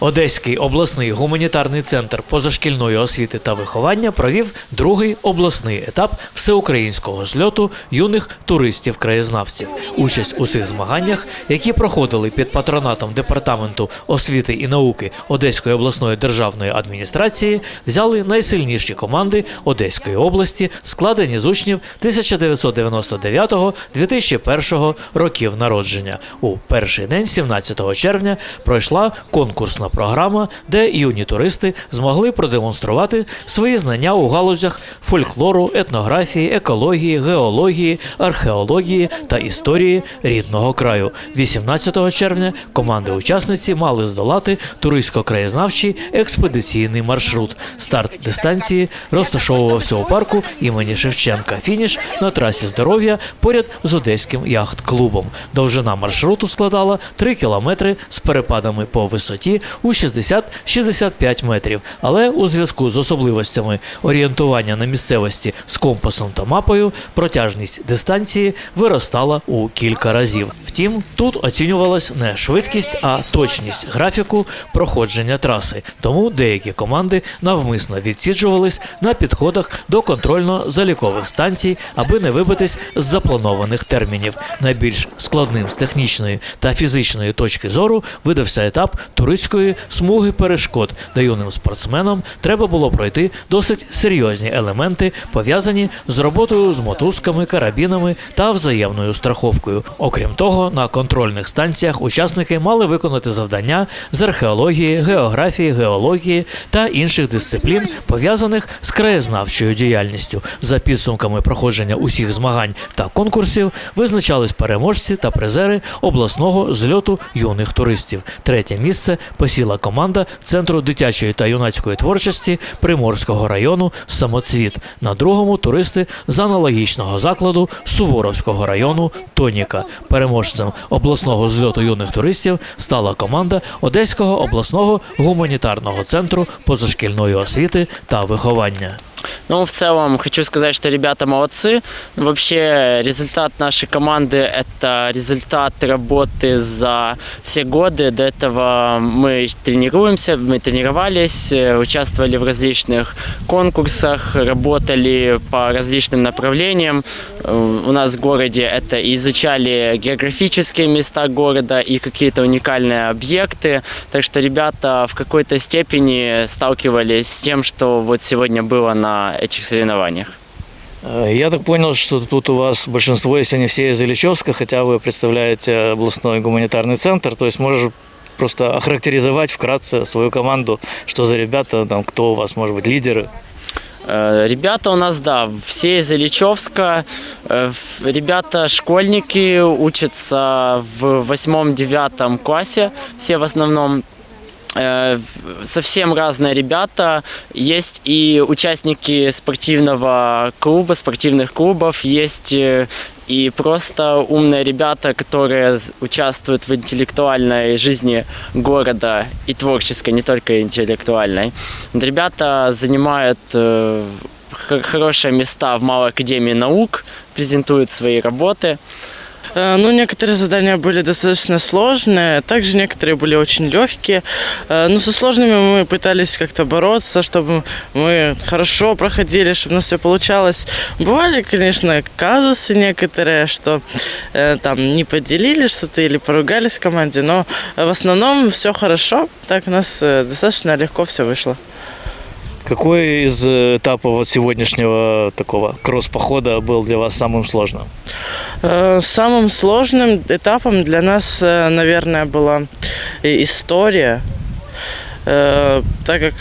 Одеський обласний гуманітарний центр позашкільної освіти та виховання провів другий обласний етап всеукраїнського зльоту юних туристів-краєзнавців. Участь у цих змаганнях, які проходили під патронатом департаменту освіти і науки Одеської обласної державної адміністрації, взяли найсильніші команди Одеської області, складені з учнів 1999-2001 років народження. У перший день, 17 червня, пройшла конкурсна програма, де юні туристи змогли продемонструвати свої знання у галузях фольклору, етнографії, екології, геології, археології та історії рідного краю. 18 червня команди-учасниці мали здолати туристсько-краєзнавчий експедиційний маршрут. Старт дистанції розташовувався у парку імені Шевченка. Фініш на трасі здоров'я поряд з одеським яхт-клубом. Довжина маршруту складала 3 кілометри з перепадами по висоті у 60-65 метрів. Але у зв'язку з особливостями орієнтування на місцевості з компасом та мапою протяжність дистанції виростала у кілька разів. Втім, тут оцінювалась не швидкість, а точність графіку проходження траси. Тому деякі команди навмисно відсіджувались на підходах до контрольно-залікових станцій, аби не вибитись з запланованих термінів. Найбільш складним з технічної та фізичної точки зору видався етап туристської смуги перешкод, де юним спортсменам треба було пройти досить серйозні елементи, пов'язані з роботою з мотузками, карабінами та взаємною страховкою. Окрім того, на контрольних станціях учасники мали виконати завдання з археології, географії, геології та інших дисциплін, пов'язаних з краєзнавчою діяльністю. За підсумками проходження усіх змагань та конкурсів визначались переможці та призери обласного зльоту юних туристів. Третє місце посіла команда Центру дитячої та юнацької творчості Приморського району Самоцвіт. На другому туристи з аналогічного закладу Суворовського району Тоніка. Переможцем обласного зльоту юних туристів стала команда Одеського обласного гуманітарного центру позашкільної освіти та виховання. Ну, в целом, хочу сказать, что ребята молодцы. Вообще, результат нашей команды – это результат работы за все годы. До этого мы тренируемся, мы тренировались, э, участвовали в различных конкурсах, работали по различным направлениям. Э, У нас в городе это изучали географические места города и какие-то уникальные объекты. Так что ребята в какой-то степени сталкивались с тем, что вот сегодня было на этих соревнованиях. Э, Я так понял, что тут у вас большинство, если не все из Ильичевска, хотя вы представляете областной гуманитарный центр, то есть можешь просто охарактеризовать вкратце свою команду, что за ребята, там, кто у вас, может быть, лидеры. Э, Ребята у нас, да, все из Ильичевска. Э, Ребята школьники учатся в восьмом-девятом классе, все в основном. Э, Совсем разные ребята. Есть и участники спортивного клуба, спортивных клубов, есть э, и просто умные ребята, которые участвуют в интеллектуальной жизни города и творческой, не только интеллектуальной. Ребята занимают э, хорошие места в Малой Академии наук, презентуют свои работы. Э, Ну, некоторые задания были достаточно сложные, также некоторые были очень легкие. Э, Ну, со сложными мы пытались как-то бороться, чтобы мы хорошо проходили, чтобы у нас все получалось. Бывали, конечно, казусы некоторые, что э, там не поделили что-то или поругались в команде, но э, в основном все хорошо, так у нас э, достаточно легко все вышло. Какой из э, этапов вот сегодняшнего такого кросс-похода был для вас самым сложным? Э, Самым сложным этапом для нас, э, наверное, была и история, э, так как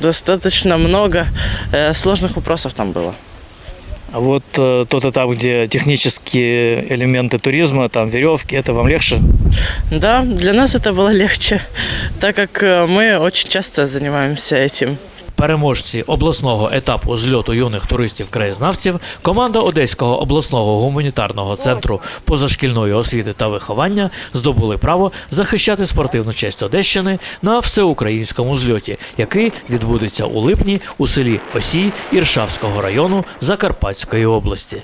достаточно много э, сложных вопросов там было. А вот э, тот этап, где технические элементы туризма, там веревки, это вам легче? Да, для нас это было легче, так как э, мы очень часто занимаемся этим. Переможці обласного етапу зльоту юних туристів-краєзнавців команда Одеського обласного гуманітарного центру позашкільної освіти та виховання здобули право захищати спортивну честь Одещини на всеукраїнському зльоті, який відбудеться у липні у селі Осій Іршавського району Закарпатської області.